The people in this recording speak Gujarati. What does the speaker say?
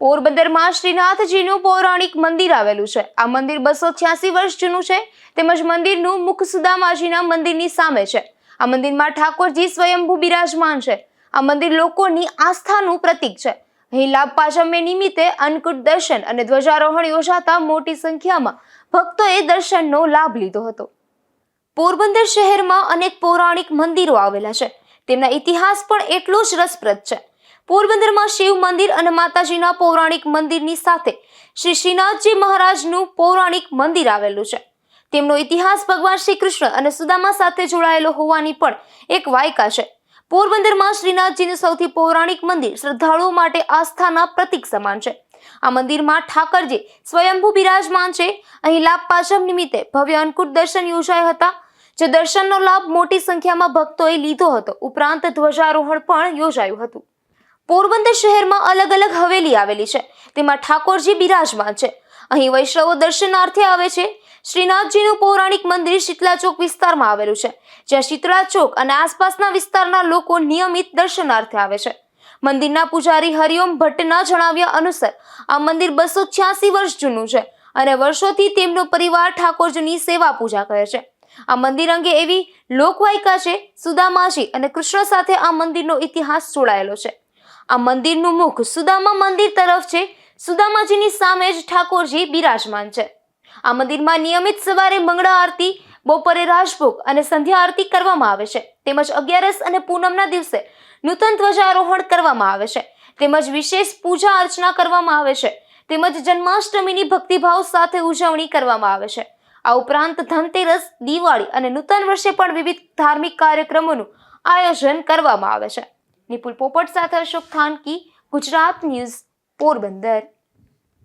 પોરબંદરમાં શ્રીનાથજીનું પૌરાણિક મંદિર આવેલું છે. આ મંદિર બસો છ્યાસી વર્ષ જૂનું છે. તેમજ મંદિરનું મુખ સુદામાજીના મંદિરની સામે છે. આ મંદિરમાં ઠાકોરજી સ્વયંભૂ બિરાજમાન છે. આ મંદિર લોકોની આસ્થાનું પ્રતીક છે. અહીં લાભ પાચમે નિમિત્તે અન્નકૂટ દર્શન અને ધ્વજારોહણ યોજાતા મોટી સંખ્યામાં ભક્તોએ દર્શનનો લાભ લીધો હતો. પોરબંદર શહેરમાં અનેક પૌરાણિક મંદિરો આવેલા છે. તેમના ઇતિહાસ પણ એટલો જ રસપ્રદ છે. પોરબંદરમાં શિવ મંદિર અને માતાજીના પૌરાણિક મંદિરની સાથે શ્રી શ્રીનાથજી મહારાજનું પૌરાણિક મંદિર આવેલું છે. તેમનો ઇતિહાસ ભગવાન શ્રી કૃષ્ણ અને સુદામા સાથે જોડાયેલો હોવાની પણ એક વાયકા છે. પોરબંદરમાં શ્રીનાથજીનું સૌથી પૌરાણિક મંદિર શ્રદ્ધાળુઓ માટે આસ્થાના પ્રતીક સમાન છે. આ મંદિરમાં ઠાકરજી સ્વયંભૂ બિરાજમાન છે. અહીં લાભ પાચમ નિમિત્તે ભવ્ય અન્નકૂટ દર્શન યોજાયા હતા, જે દર્શનનો લાભ મોટી સંખ્યામાં ભક્તોએ લીધો હતો. ઉપરાંત ધ્વજારોહણ પણ યોજાયું હતું. પોરબંદર શહેરમાં અલગ અલગ હવેલી આવેલી છે. તેમાં ઠાકોરજી બિરાજમાન છે. અહીં વૈષ્ણવો દર્શનાર્થે આવે છે. શ્રીનાથજીનું પૌરાણિક મંદિર શીતલા ચોક વિસ્તારમાં આવેલું છે. જ્યાં શીતળા ચોક અને આસપાસના વિસ્તારના લોકો નિયમિત દર્શનાર્થે આવે છે. મંદિરના પૂજારી હરિઓમ ભટ્ટના જણાવ્યા અનુસાર, આ મંદિર બસો છ્યાસી વર્ષ જૂનું છે અને વર્ષોથી તેમનો પરિવાર ઠાકોરજીની સેવા પૂજા કરે છે. આ મંદિર અંગે એવી લોકવાયકા છે, સુદામાજી અને કૃષ્ણ સાથે આ મંદિરનો ઇતિહાસ જોડાયેલો છે. આ મંદિરનું મુખ સુદામા મંદિર તરફ છે. સુદામાજીની સામે જ ઠાકોરજી બિરાજમાન છે. આ મંદિરમાં નિયમિત સવારે મંગળા આરતી, બપોરે રાજભોગ અને સંધ્યા આરતી કરવામાં આવે છે. તેમજ અગિયારસ અને પૂનમના દિવસે નૂતન ધ્વજારોહણ કરવામાં આવે છે. તેમજ વિશેષ પૂજા અર્ચના કરવામાં આવે છે. તેમજ જન્માષ્ટમીની ભક્તિભાવ સાથે ઉજવણી કરવામાં આવે છે. આ ઉપરાંત ધનતેરસ, દિવાળી અને નૂતન વર્ષે પણ વિવિધ ધાર્મિક કાર્યક્રમોનું આયોજન કરવામાં આવે છે. નિપુલ પોપટ સાથે અશોક ખાનકી ગુજરાત ન્યૂઝ પોરબંદર.